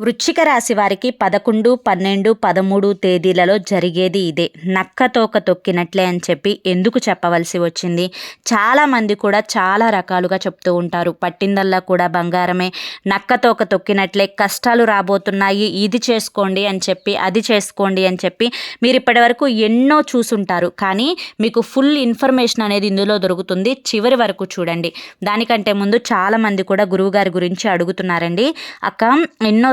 వృశ్చిక రాశి వారికి పదకొండు పన్నెండు పదమూడు తేదీలలో జరిగేది ఇదే. నక్క తోక తొక్కినట్లే అని చెప్పి ఎందుకు చెప్పవలసి వచ్చింది? చాలామంది కూడా చాలా రకాలుగా చెప్తూ ఉంటారు. పట్టిందల్లా కూడా బంగారమే. నక్క తోక తొక్కినట్లే. కష్టాలు రాబోతున్నాయి. ఇది చేసుకోండి అని చెప్పి అది చేసుకోండి అని చెప్పి మీరు ఇప్పటివరకు ఎన్నో చూసుంటారు. కానీ మీకు ఫుల్ ఇన్ఫర్మేషన్ అనేది ఇందులో దొరుకుతుంది. చివరి వరకు చూడండి. దానికంటే ముందు చాలామంది కూడా గురువుగారి గురించి అడుగుతున్నారండి. అక్క ఎన్నో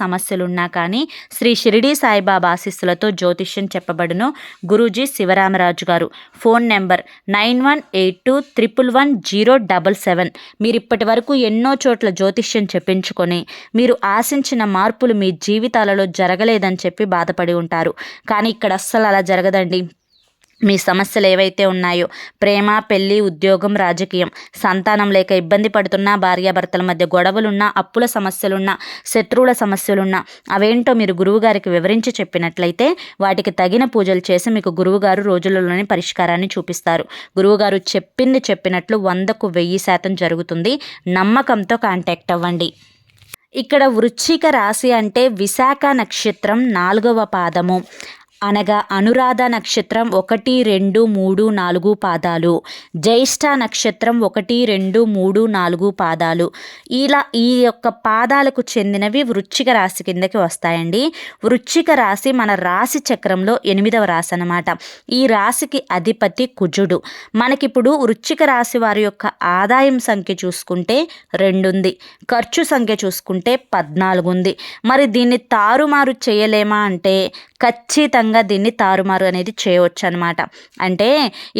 సమస్యలున్నా కానీ శ్రీ షిరిడి సాయిబాబా ఆశీస్సులతో జ్యోతిష్యం చెప్పబడును. గురూజీ శివరామరాజు గారు. Phone number nine one eight two triple one zero double seven. మీరు ఇప్పటి వరకు ఎన్నో చోట్ల జ్యోతిష్యం చెప్పించుకొని మీరు ఆశించిన మార్పులు మీ జీవితాలలో జరగలేదని చెప్పి బాధపడి ఉంటారు. కానీ ఇక్కడ అస్సలు అలా జరగదండి. మీ సమస్యలు ఏవైతే ఉన్నాయో ప్రేమ పెళ్ళి ఉద్యోగం రాజకీయం సంతానం లేక ఇబ్బంది పడుతున్నా భార్యాభర్తల మధ్య గొడవలున్నా అప్పుల సమస్యలున్నా శత్రువుల సమస్యలున్నా అవేంటో మీరు గురువుగారికి వివరించి చెప్పినట్లయితే వాటికి తగిన పూజలు చేసి మీకు గురువుగారు రోజులలోనే పరిష్కారాన్ని చూపిస్తారు. గురువుగారు చెప్పింది చెప్పినట్లు వందకు వెయ్యి శాతం జరుగుతుంది. నమ్మకంతో కాంటాక్ట్ అవ్వండి. ఇక్కడ వృశ్చిక రాశి అంటే విశాఖ నక్షత్రం నాలుగవ పాదము. అనగా అనురాధ నక్షత్రం ఒకటి రెండు మూడు నాలుగు పాదాలు. జ్యేష్ఠ నక్షత్రం ఒకటి రెండు మూడు నాలుగు పాదాలు. ఇలా ఈ యొక్క పాదాలకు చెందినవి వృచ్చిక రాశి కిందకి వస్తాయండి. వృచ్చిక రాశి మన రాశి చక్రంలో ఎనిమిదవ రాశి అనమాట ఈ రాశికి అధిపతి కుజుడు. మనకిప్పుడు వృచ్చిక రాశి వారి యొక్క ఆదాయం సంఖ్య చూసుకుంటే రెండు ఉంది ఖర్చు సంఖ్య చూసుకుంటే పద్నాలుగు ఉంది మరి దీన్ని తారుమారు చేయలేమా అంటే ఖచ్చితంగా దీన్ని తారుమారు అనేది చేయవచ్చు అనమాట అంటే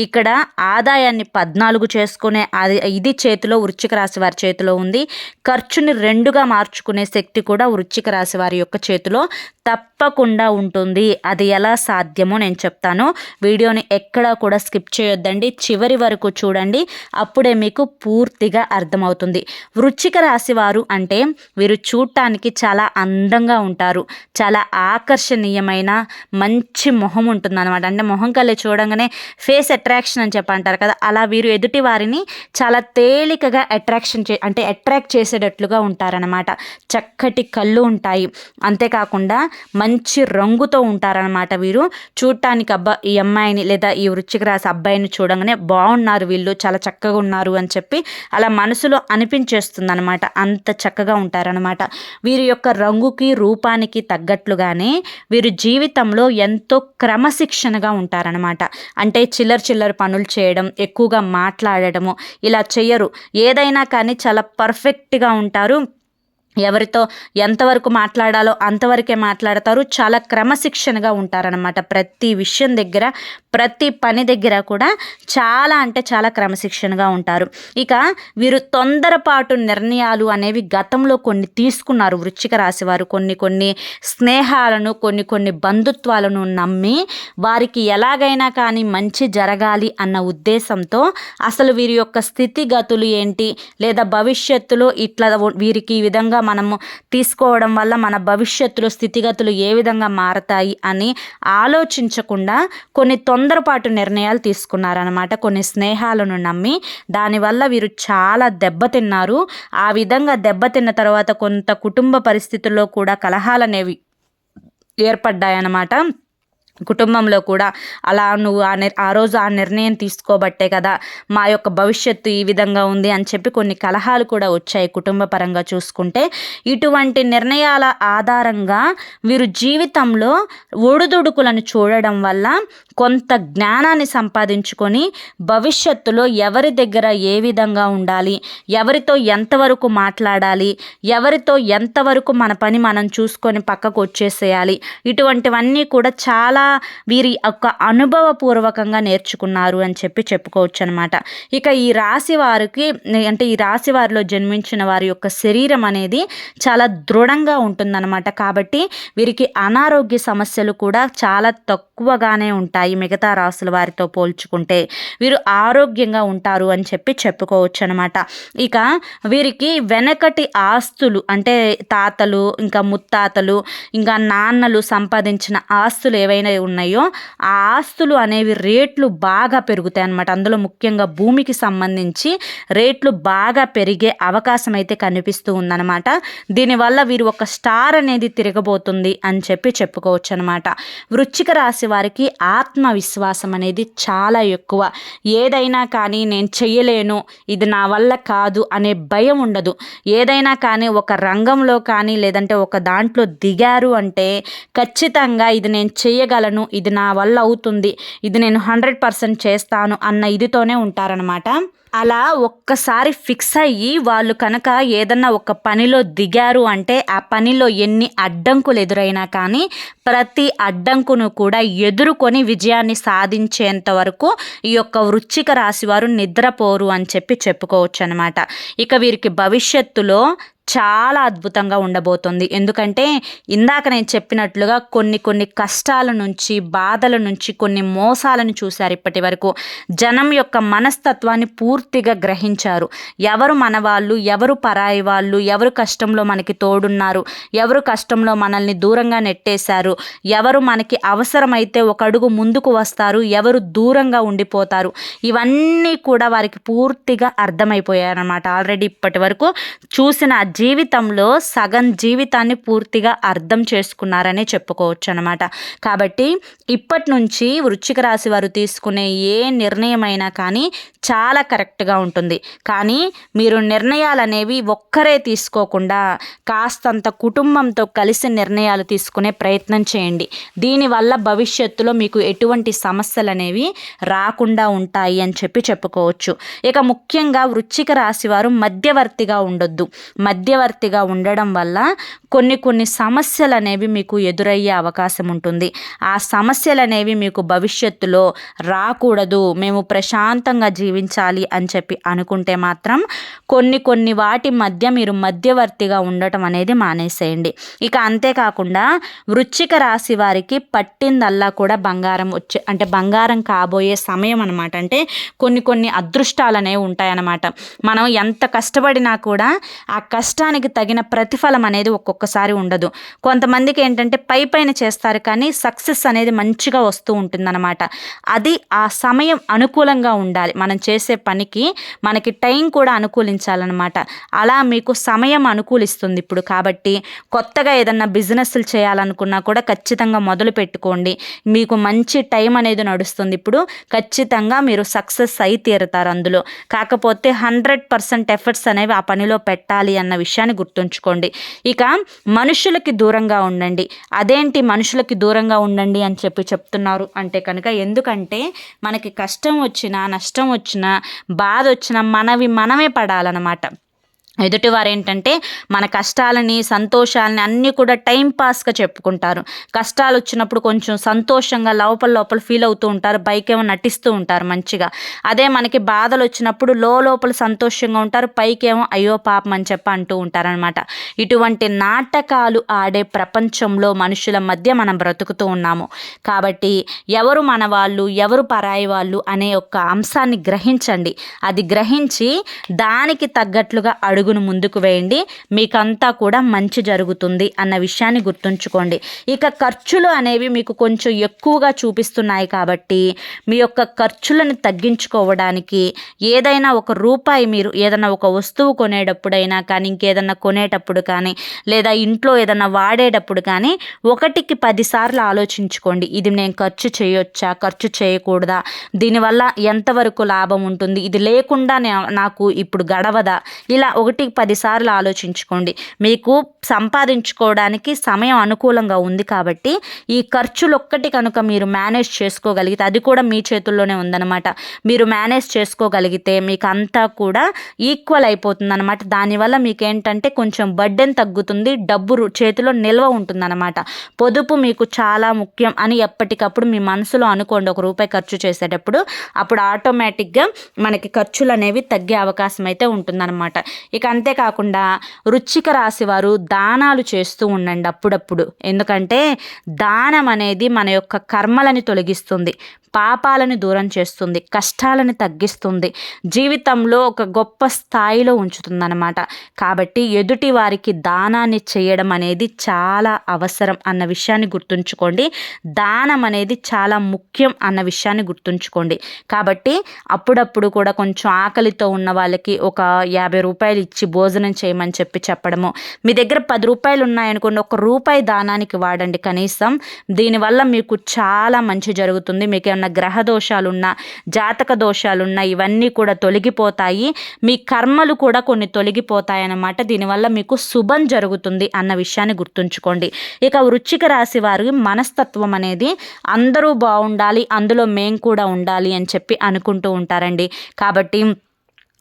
ఇక్కడ ఆదాయాన్ని పద్నాలుగు చేసుకునే అది ఇది చేతిలో వృచ్చిక రాశి వారి చేతిలో ఉంది. ఖర్చుని రెండుగా మార్చుకునే శక్తి కూడా వృచ్చిక రాశి వారి యొక్క చేతిలో తప్పకుండా ఉంటుంది. అది ఎలా సాధ్యమో నేను చెప్తాను. వీడియోని ఎక్కడా కూడా స్కిప్ చేయొద్దండి. చివరి వరకు చూడండి. అప్పుడే మీకు పూర్తిగా అర్థమవుతుంది. వృచ్చిక రాశి వారు అంటే వీరు చూడటానికి చాలా అందంగా ఉంటారు. చాలా ఆకర్షణీయమైన మంచి మొహం ఉంటుంది అనమాట అంటే మొహం కళ్ళు చూడంగానే ఫేస్ అట్రాక్షన్ అని చెప్పి అంటారు కదా అలా వీరు ఎదుటి వారిని చాలా తేలికగా అట్రాక్షన్ చే అంటే అట్రాక్ట్ చేసేటట్లుగా ఉంటారనమాట చక్కటి కళ్ళు ఉంటాయి. అంతేకాకుండా మంచి రంగుతో ఉంటారనమాట వీరు. చూడటానికి అబ్బా ఈ అమ్మాయిని లేదా ఈ వృచ్చిక రాసి అబ్బాయిని చూడంగానే బాగున్నారు వీళ్ళు చాలా చక్కగా ఉన్నారు అని చెప్పి అలా మనసులో అనిపించేస్తుంది అనమాట అంత చక్కగా ఉంటారనమాట వీరి యొక్క రంగుకి రూపానికి తగ్గట్లుగానే వీరు జీవితంలో ఎంతో క్రమశిక్షణగా ఉంటారనమాట అంటే చిల్లర చిల్లర పనులు చేయడం ఎక్కువగా మాట్లాడటము ఇలా చేయరు ఏదైనా కానీ చాలా పర్ఫెక్ట్గా ఉంటారు. ఎవరితో ఎంతవరకు మాట్లాడాలో అంతవరకే మాట్లాడతారు. చాలా క్రమశిక్షణగా ఉంటారనమాట ప్రతి విషయం దగ్గర ప్రతి పని దగ్గర కూడా చాలా అంటే చాలా క్రమశిక్షణగా ఉంటారు. ఇక వీరు తొందరపాటు నిర్ణయాలు అనేవి గతంలో కొన్ని తీసుకున్నారు. వృచ్చిక రాశి వారు కొన్ని కొన్ని స్నేహాలను కొన్ని కొన్ని బంధుత్వాలను నమ్మి వారికి ఎలాగైనా కానీ మంచి జరగాలి అన్న ఉద్దేశంతో అసలు వీరి యొక్క స్థితిగతులు ఏంటి? లేదా భవిష్యత్తులో ఇట్లా వీరికి ఈ విధంగా మనము తీసుకోవడం వల్ల మన భవిష్యత్తులో స్థితిగతులు ఏ విధంగా మారతాయి అని ఆలోచించకుండా కొన్ని తొందరపాటు నిర్ణయాలు తీసుకున్నారనమాట కొన్ని స్నేహాలను నమ్మి దానివల్ల వీరు చాలా దెబ్బతిన్నారు. ఆ విధంగా దెబ్బతిన్న తర్వాత కొంత కుటుంబ పరిస్థితుల్లో కూడా కలహాలనేవి ఏర్పడ్డాయన్నమాట. కుటుంబంలో కూడా అలా నువ్వు ఆ నిర్ ఆ రోజు ఆ నిర్ణయం తీసుకోబట్టే కదా మా యొక్క భవిష్యత్తు ఈ విధంగా ఉంది అని చెప్పి కొన్ని కలహాలు కూడా వచ్చాయి కుటుంబ పరంగా చూసుకుంటే. ఇటువంటి నిర్ణయాల ఆధారంగా వీరు జీవితంలో ఒడుదుడుకులను చూడడం వల్ల కొంత జ్ఞానాన్ని సంపాదించుకొని భవిష్యత్తులో ఎవరి దగ్గర ఏ విధంగా ఉండాలి ఎవరితో ఎంతవరకు మాట్లాడాలి ఎవరితో ఎంతవరకు మన పని మనం చూసుకొని పక్కకు వచ్చేసేయాలి ఇటువంటివన్నీ కూడా చాలా వీరి యొక్క అనుభవపూర్వకంగా నేర్చుకున్నారు అని చెప్పి చెప్పుకోవచ్చు అనమాట ఇక ఈ రాశి వారికి అంటే ఈ రాశి వారిలో జన్మించిన వారి యొక్క శరీరం అనేది చాలా దృఢంగా ఉంటుందన్నమాట. కాబట్టి వీరికి అనారోగ్య సమస్యలు కూడా చాలా తక్కువగానే ఉంటాయి మిగతా రాసుల వారితో పోల్చుకుంటే. వీరు ఆరోగ్యంగా ఉంటారు అని చెప్పి చెప్పుకోవచ్చు అనమాట ఇక వీరికి వెనకటి ఆస్తులు అంటే తాతలు ఇంకా ముత్తాతలు ఇంకా నాన్నలు సంపాదించిన ఆస్తులు ఏవైనా ఉన్నాయో ఆ ఆస్తులు అనేవి రేట్లు బాగా పెరుగుతాయి అన్నమాట. అందులో ముఖ్యంగా భూమికి సంబంధించి రేట్లు బాగా పెరిగే అవకాశం అయితే కనిపిస్తూ ఉందన్నమాట. దీనివల్ల వీరు ఒక స్టార్ అనేది తిరగబోతుంది అని చెప్పి చెప్పుకోవచ్చు అనమాట వృచ్చిక రాశి వారికి ఆత్మవిశ్వాసం అనేది చాలా ఎక్కువ. ఏదైనా కానీ నేను చెయ్యలేను ఇది నా వల్ల కాదు అనే భయం ఉండదు. ఏదైనా కానీ ఒక రంగంలో కానీ లేదంటే ఒక దాంట్లో దిగారు అంటే ఖచ్చితంగా ఇది నేను చేయగలను ఇది నా వల్ల అవుతుంది. ఇది నేను హండ్రెడ్ పర్సెంట్ చేస్తాను అన్న ఇదితోనే ఉంటారనమాట అలా ఒక్కసారి ఫిక్స్ అయ్యి వాళ్ళు కనుక ఏదన్నా ఒక పనిలో దిగారు అంటే ఆ పనిలో ఎన్ని అడ్డంకులు ఎదురైనా కానీ ప్రతి అడ్డంకును కూడా ఎదుర్కొని విజయాన్ని సాధించేంత వరకు ఈ యొక్క వృచ్చిక రాశి వారు నిద్రపోరు అని చెప్పి చెప్పుకోవచ్చు అనమాట ఇక వీరికి భవిష్యత్తులో చాలా అద్భుతంగా ఉండబోతుంది. ఎందుకంటే ఇందాక నేను చెప్పినట్లుగా కొన్ని కొన్ని కష్టాల నుంచి బాధల నుంచి కొన్ని మోసాలను చూశారు ఇప్పటి వరకు. జనం యొక్క మనస్తత్వాన్ని పూర్తి పూర్తిగా గ్రహించారు. ఎవరు మన వాళ్ళు ఎవరు పరాయి వాళ్ళు ఎవరు కష్టంలో మనకి తోడున్నారు ఎవరు కష్టంలో మనల్ని దూరంగా నెట్టేశారు ఎవరు మనకి అవసరమైతే ఒక అడుగు ముందుకు వస్తారు ఎవరు దూరంగా ఉండిపోతారు ఇవన్నీ కూడా వారికి పూర్తిగా అర్థమైపోయారన్నమాట ఆల్రెడీ ఇప్పటి వరకు చూసిన జీవితంలో సగం జీవితాన్ని పూర్తిగా అర్థం చేసుకున్నారనే చెప్పుకోవచ్చు అనమాట కాబట్టి ఇప్పటి నుంచి వృశ్చిక రాశి వారు తీసుకునే ఏ నిర్ణయమైనా కానీ చాలా కరెక్ట్ కరెక్ట్గా ఉంటుంది. కానీ మీరు నిర్ణయాలు అనేవి ఒక్కరే తీసుకోకుండా కాస్తంత కుటుంబంతో కలిసి నిర్ణయాలు తీసుకునే ప్రయత్నం చేయండి. దీనివల్ల భవిష్యత్తులో మీకు ఎటువంటి సమస్యలు అనేవి రాకుండా ఉంటాయి అని చెప్పి చెప్పుకోవచ్చు. ఇక ముఖ్యంగా వృచ్చిక రాశి వారు మధ్యవర్తిగా ఉండొద్దు. మధ్యవర్తిగా ఉండడం వల్ల కొన్ని కొన్ని సమస్యలు అనేవి మీకు ఎదురయ్యే అవకాశం ఉంటుంది. ఆ సమస్యలు అనేవి మీకు భవిష్యత్తులో రాకూడదు. మేము ప్రశాంతంగా జీవించాలి అని చెప్పి అనుకుంటే మాత్రం కొన్ని కొన్ని వాటి మధ్య మీరు మధ్యవర్తిగా ఉండటం అనేది మానేసేయండి. ఇక అంతేకాకుండా వృచ్చిక రాశి వారికి పట్టిందల్లా కూడా బంగారం వచ్చే అంటే బంగారం కాబోయే సమయం అనమాట అంటే కొన్ని కొన్ని అదృష్టాలు అనేవి ఉంటాయన్నమాట. మనం ఎంత కష్టపడినా కూడా ఆ కష్టానికి తగిన ప్రతిఫలం అనేది ఒక్కొక్కసారి ఉండదు. కొంతమందికి ఏంటంటే పై పైన చేస్తారు కానీ సక్సెస్ అనేది మంచిగా వస్తూ ఉంటుందన్నమాట. అది ఆ సమయం అనుకూలంగా ఉండాలి. మనం చేసే పని పనికి మనకి టైం కూడా అనుకూలించాలన్నమాట. అలా మీకు సమయం అనుకూలిస్తుంది ఇప్పుడు కాబట్టి కొత్తగా ఏదన్నా బిజినెస్లు చేయాలనుకున్నా కూడా ఖచ్చితంగా మొదలు పెట్టుకోండి. మీకు మంచి టైం అనేది నడుస్తుంది ఇప్పుడు. ఖచ్చితంగా మీరు సక్సెస్ అయి తీరుతారు అందులో. కాకపోతే హండ్రెడ్ పర్సెంట్ ఎఫర్ట్స్ అనేవి ఆ పనిలో పెట్టాలి అన్న విషయాన్ని గుర్తుంచుకోండి. ఇక మనుషులకి దూరంగా ఉండండి. అదేంటి మనుషులకి దూరంగా ఉండండి అని చెప్పి చెప్తున్నారు అంటే కనుక ఎందుకంటే మనకి కష్టం వచ్చినా నష్టం వచ్చినా బాధ వచ్చినా మనవి మనమే పడాలన్నమాట. ఎదుటివారు ఏంటంటే మన కష్టాలని సంతోషాలని అన్నీ కూడా టైం పాస్గా చెప్పుకుంటారు. కష్టాలు వచ్చినప్పుడు కొంచెం సంతోషంగా లోపల లోపల ఫీల్ అవుతూ ఉంటారు. పైకేమో నటిస్తూ ఉంటారు మంచిగా. అదే మనకి బాధలు వచ్చినప్పుడు లో లోపల సంతోషంగా ఉంటారు. పైకేమో అయ్యో పాపం అని చెప్పి అంటూ ఉంటారనమాట ఇటువంటి నాటకాలు ఆడే ప్రపంచంలో మనుషుల మధ్య మనం బ్రతుకుతూ ఉన్నాము. కాబట్టి ఎవరు మన వాళ్ళు ఎవరు పరాయి వాళ్ళు అనే ఒక అంశాన్ని గ్రహించండి. అది గ్రహించి దానికి తగ్గట్లుగా అడుగు అడుగును ముందుకు వేయండి. మీకంతా కూడా మంచి జరుగుతుంది అన్న విషయాన్ని గుర్తుంచుకోండి. ఇక ఖర్చులు అనేవి మీకు కొంచెం ఎక్కువగా చూపిస్తున్నాయి కాబట్టి మీ యొక్క ఖర్చులను తగ్గించుకోవడానికి ఏదైనా ఒక రూపాయి మీరు ఏదైనా ఒక వస్తువు కొనేటప్పుడైనా కానీ ఇంకేదన్నా కొనేటప్పుడు కానీ లేదా ఇంట్లో ఏదైనా వాడేటప్పుడు కానీ ఒకటికి పదిసార్లు ఆలోచించుకోండి. ఇది నేను ఖర్చు చేయొచ్చా? ఖర్చు చేయకూడదా? దీనివల్ల ఎంతవరకు లాభం ఉంటుంది? ఇది లేకుండా నాకు ఇప్పుడు గడవదా? ఇలా ఒకటి ఒకటికి పదిసార్లు ఆలోచించుకోండి. మీకు సంపాదించుకోవడానికి సమయం అనుకూలంగా ఉంది కాబట్టి ఈ ఖర్చులు ఒక్కటి కనుక మీరు మేనేజ్ చేసుకోగలిగితే అది కూడా మీ చేతుల్లోనే ఉందన్నమాట. మీరు మేనేజ్ చేసుకోగలిగితే మీకు అంతా కూడా ఈక్వల్ అయిపోతుంది అనమాట దానివల్ల మీకు ఏంటంటే కొంచెం బడ్డెన్ తగ్గుతుంది డబ్బు రు- చేతిలో నిల్వ ఉంటుందన్నమాట. పొదుపు మీకు చాలా ముఖ్యం అని ఎప్పటికప్పుడు మీ మనసులో అనుకోండి. ఒక రూపాయి ఖర్చు చేసేటప్పుడు అప్పుడు ఆటోమేటిక్గా మనకి ఖర్చులు అనేవి తగ్గే అవకాశం అయితే ఉంటుందన్నమాట. ఇక అంతేకాకుండా రుచిక రాశి వారు దానాలు చేస్తూ ఉండండి అప్పుడప్పుడు. ఎందుకంటే దానం అనేది మన యొక్క కర్మలని తొలగిస్తుంది పాపాలను దూరం చేస్తుంది కష్టాలను తగ్గిస్తుంది జీవితంలో ఒక గొప్ప స్థాయిలో ఉంచుతుందన్నమాట. కాబట్టి ఎదుటి వారికి దానాన్ని చేయడం అనేది చాలా అవసరం అన్న విషయాన్ని గుర్తుంచుకోండి. దానం అనేది చాలా ముఖ్యం అన్న విషయాన్ని గుర్తుంచుకోండి. కాబట్టి అప్పుడప్పుడు కూడా కొంచెం ఆకలితో ఉన్న వాళ్ళకి ఒక యాభై రూపాయలు ఇచ్చి భోజనం చేయమని చెప్పి చెప్పడము. మీ దగ్గర పది రూపాయలు ఉన్నాయనుకోండి ఒక రూపాయి దానానికి వాడండి కనీసం. దీనివల్ల మీకు చాలా మంచి జరుగుతుంది. మీకు ఏమన్నా గ్రహ దోషాలున్నా జాతక దోషాలున్నా ఇవన్నీ కూడా తొలగిపోతాయి. మీ కర్మలు కూడా కొన్ని తొలగిపోతాయి అన్నమాట దీనివల్ల మీకు శుభం జరుగుతుంది అన్న విషయాన్ని గుర్తుంచుకోండి. ఇక వృచ్చిక రాశి వారి మనస్తత్వం అనేది అందరూ బాగుండాలి అందులో మేం కూడా ఉండాలి అని చెప్పి అనుకుంటూ ఉంటారండి. కాబట్టి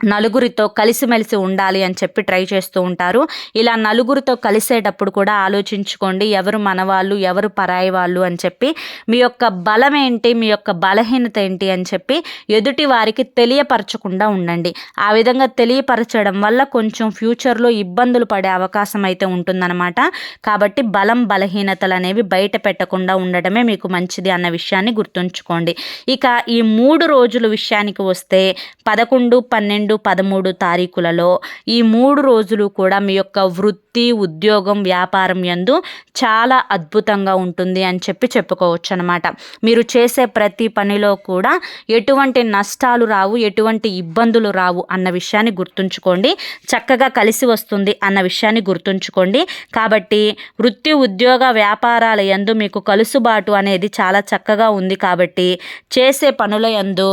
నలుగురితో కలిసిమెలిసి ఉండాలి అని చెప్పి ట్రై చేస్తూ ఉంటారు. ఇలా నలుగురితో కలిసేటప్పుడు కూడా ఆలోచించుకోండి ఎవరు మనవాళ్ళు ఎవరు పరాయి వాళ్ళు అని చెప్పి మీ యొక్క బలం ఏంటి మీ యొక్క బలహీనత ఏంటి అని చెప్పి ఎదుటి వారికి తెలియపరచకుండా ఉండండి. ఆ విధంగా తెలియపరచడం వల్ల కొంచెం ఫ్యూచర్లో ఇబ్బందులు పడే అవకాశం అయితే ఉంటుందన్నమాట. కాబట్టి బలం బలహీనతలు అనేవి బయట పెట్టకుండా ఉండడమే మీకు మంచిది అన్న విషయాన్ని గుర్తుంచుకోండి. ఇక ఈ మూడు రోజుల విషయానికి వస్తే పదకొండు పన్నెండు పదమూడు తారీఖులలో ఈ మూడు రోజులు కూడా మీ యొక్క వృత్తి ఉద్యోగం వ్యాపారం యందు చాలా అద్భుతంగా ఉంటుంది అని చెప్పి చెప్పుకోవచ్చు అనమాట మీరు చేసే ప్రతి పనిలో కూడా ఎటువంటి నష్టాలు రావు ఎటువంటి ఇబ్బందులు రావు అన్న విషయాన్ని గుర్తుంచుకోండి. చక్కగా కలిసి వస్తుంది అన్న విషయాన్ని గుర్తుంచుకోండి. కాబట్టి వృత్తి ఉద్యోగ వ్యాపారాల యందు మీకు కలుసుబాటు అనేది చాలా చక్కగా ఉంది కాబట్టి చేసే పనుల యందు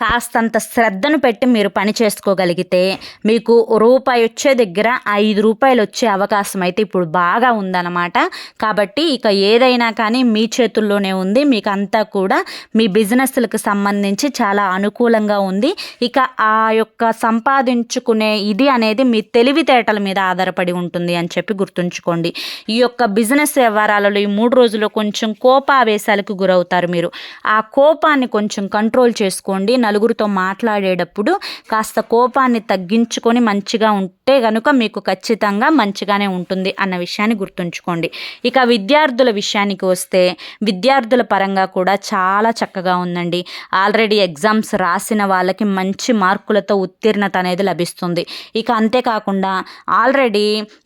కాస్తంత శ్రద్ధను పెట్టి మీరు పని చేసుకోగలిగితే మీకు రూపాయి వచ్చే దగ్గర ఐదు రూపాయలు వచ్చే అవకాశం అయితే ఇప్పుడు బాగా ఉందన్నమాట. కాబట్టి ఇక ఏదైనా కానీ మీ చేతుల్లోనే ఉంది. మీకు అంతా కూడా మీ బిజినెస్లకు సంబంధించి చాలా అనుకూలంగా ఉంది. ఇక ఆ యొక్క సంపాదించుకునే ఇది అనేది మీ తెలివితేటల మీద ఆధారపడి ఉంటుంది అని చెప్పి గుర్తుంచుకోండి. ఈ యొక్క బిజినెస్ వ్యవహారాలలో ఈ మూడు రోజుల్లో కొంచెం కోపావేశాలకు గురవుతారు మీరు. ఆ కోపాన్ని కొంచెం కంట్రోల్ చేసుకోండి. నలుగురితో మాట్లాడేటప్పుడు కాస్త కోపాన్ని తగ్గించుకొని మంచిగా ఉంటే కనుక మీకు ఖచ్చితంగా మంచిగానే ఉంటుంది అన్న విషయాన్ని గుర్తుంచుకోండి. ఇక విద్యార్థుల విషయానికి వస్తే విద్యార్థుల పరంగా కూడా చాలా చక్కగా ఉందండి. ఆల్రెడీ ఎగ్జామ్స్ రాసిన వాళ్ళకి మంచి మార్కులతో ఉత్తీర్ణత అనేది లభిస్తుంది. ఇక అంతేకాకుండా ఆల్రెడీ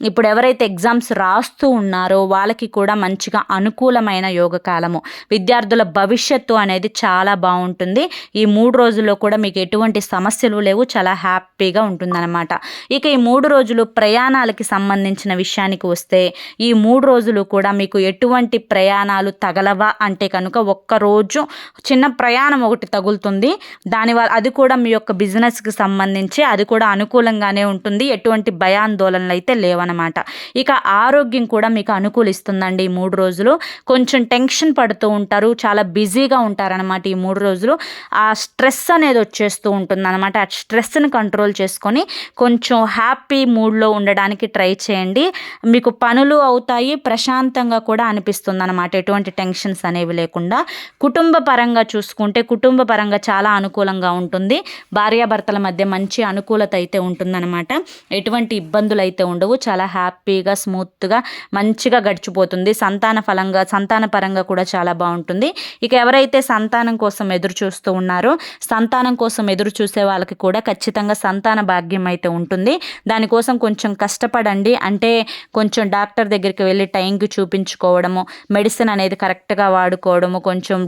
ఇప్పుడు ఎవరైతే ఎగ్జామ్స్ రాస్తూ ఉన్నారో వాళ్ళకి కూడా మంచిగా అనుకూలమైన యోగ కాలము. విద్యార్థుల భవిష్యత్తు అనేది చాలా బాగుంటుంది. ఈ మూడు రోజులు రోజుల్లో కూడా మీకు ఎటువంటి సమస్యలు లేవు చాలా హ్యాపీగా ఉంటుందన్నమాట. ఇక ఈ మూడు రోజులు ప్రయాణాలకి సంబంధించిన విషయానికి వస్తే ఈ మూడు రోజులు కూడా మీకు ఎటువంటి ప్రయాణాలు తగలవా అంటే కనుక ఒక్కరోజు చిన్న ప్రయాణం ఒకటి తగులుతుంది. దానివల్ల అది కూడా మీ యొక్క బిజినెస్కి సంబంధించి అది కూడా అనుకూలంగానే ఉంటుంది. ఎటువంటి భయాందోళనలు అయితే లేవన్నమాట. ఇక ఆరోగ్యం కూడా మీకు అనుకూలిస్తుందండి ఈ మూడు రోజులు. కొంచెం టెన్షన్ పడుతూ ఉంటారు చాలా బిజీగా ఉంటారనమాట ఈ మూడు రోజులు. ఆ స్ట్రెస్ అనేది వచ్చేస్తూ ఉంటుంది అనమాట ఆ స్ట్రెస్ని కంట్రోల్ చేసుకొని కొంచెం హ్యాపీ మూడ్లో ఉండడానికి ట్రై చేయండి. మీకు పనులు అవుతాయి ప్రశాంతంగా కూడా అనిపిస్తుంది అనమాట ఎటువంటి టెన్షన్స్ అనేవి లేకుండా. కుటుంబ పరంగా చూసుకుంటే కుటుంబ పరంగా చాలా అనుకూలంగా ఉంటుంది. భార్యాభర్తల మధ్య మంచి అనుకూలత అయితే ఉంటుందన్నమాట. ఎటువంటి ఇబ్బందులు అయితే ఉండవు. చాలా హ్యాపీగా స్మూత్గా మంచిగా గడిచిపోతుంది. సంతాన ఫలంగా సంతాన పరంగా కూడా చాలా బాగుంటుంది. ఇక ఎవరైతే సంతానం కోసం ఎదురు చూస్తూ ఉన్నారో సంతానం కోసం ఎదురు చూసే వాళ్ళకి కూడా ఖచ్చితంగా సంతాన భాగ్యం అయితే ఉంటుంది. దానికోసం కొంచెం కష్టపడండి. అంటే కొంచెం డాక్టర్ దగ్గరికి వెళ్ళి టైంకి చూపించుకోవడము మెడిసిన్ అనేది కరెక్ట్గా వాడుకోవడము కొంచెం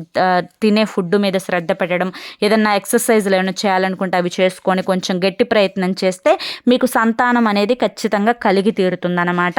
తినే ఫుడ్ మీద శ్రద్ధ పెట్టడం ఏదన్నా ఎక్సర్సైజ్లు ఏమైనా చేయాలనుకుంటే అవి చేసుకొని కొంచెం గట్టి ప్రయత్నం చేస్తే మీకు సంతానం అనేది ఖచ్చితంగా కలిగి తీరుతుందన్నమాట.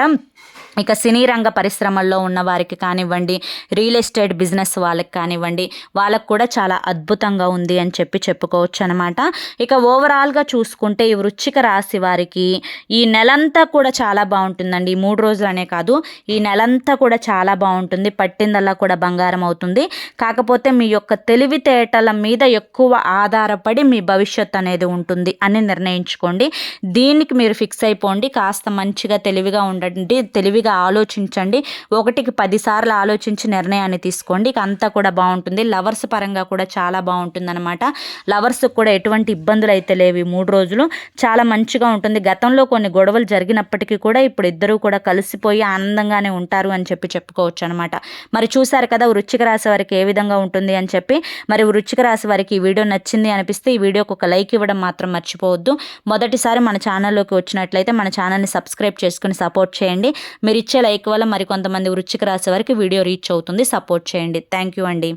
ఇక సినీ రంగ పరిశ్రమల్లో ఉన్న వారికి కానివ్వండి రియల్ ఎస్టేట్ బిజినెస్ వాళ్ళకి కానివ్వండి వాళ్ళకు కూడా చాలా అద్భుతంగా ఉంది అని చెప్పి చెప్పుకోవచ్చు అనమాట ఇక ఓవరాల్గా చూసుకుంటే ఈ వృచ్చిక రాశి వారికి ఈ నెలంతా కూడా చాలా బాగుంటుందండి. ఈ మూడు రోజులనే కాదు ఈ నెలంతా కూడా చాలా బాగుంటుంది. పట్టిందల్లా కూడా బంగారం అవుతుంది. కాకపోతే మీ యొక్క తెలివితేటల మీద ఎక్కువ ఆధారపడి మీ భవిష్యత్ అనేది ఉంటుంది అని నిర్ణయించుకోండి. దీనికి మీరు ఫిక్స్ అయిపోండి. కాస్త మంచిగా తెలివిగా ఉండండి. తెలివిగా ఆలోచించండి. ఒకటికి పదిసార్లు ఆలోచించి నిర్ణయాన్ని తీసుకోండి. ఇక అంతా కూడా బాగుంటుంది. లవర్స్ పరంగా కూడా చాలా బాగుంటుంది అనమాట లవర్స్కి కూడా ఎటువంటి ఇబ్బందులు అయితే లేవు మూడు రోజులు. చాలా మంచిగా ఉంటుంది. గతంలో కొన్ని గొడవలు జరిగినప్పటికీ కూడా ఇప్పుడు ఇద్దరూ కూడా కలిసిపోయి ఆనందంగానే ఉంటారు అని చెప్పి చెప్పుకోవచ్చు అనమాట మరి చూసారు కదా వృచ్చిక రాశి వారికి ఏ విధంగా ఉంటుంది అని చెప్పి. మరి వృచ్చిక రాశి వారికి ఈ వీడియో నచ్చింది అనిపిస్తే ఈ వీడియోకి ఒక లైక్ ఇవ్వడం మాత్రం మర్చిపోవద్దు. మొదటిసారి మన ఛానల్లోకి వచ్చినట్లయితే మన ఛానల్ని సబ్స్క్రైబ్ చేసుకుని సపోర్ట్ చేయండి. మీరు ఇచ్చే లైక్ వల్ల మరికొంతమంది వృచ్చిక రాశి వారికి వీడియో రీచ్ అవుతుంది. సపోర్ట్ చేయండి. థ్యాంక్ యూ అండి.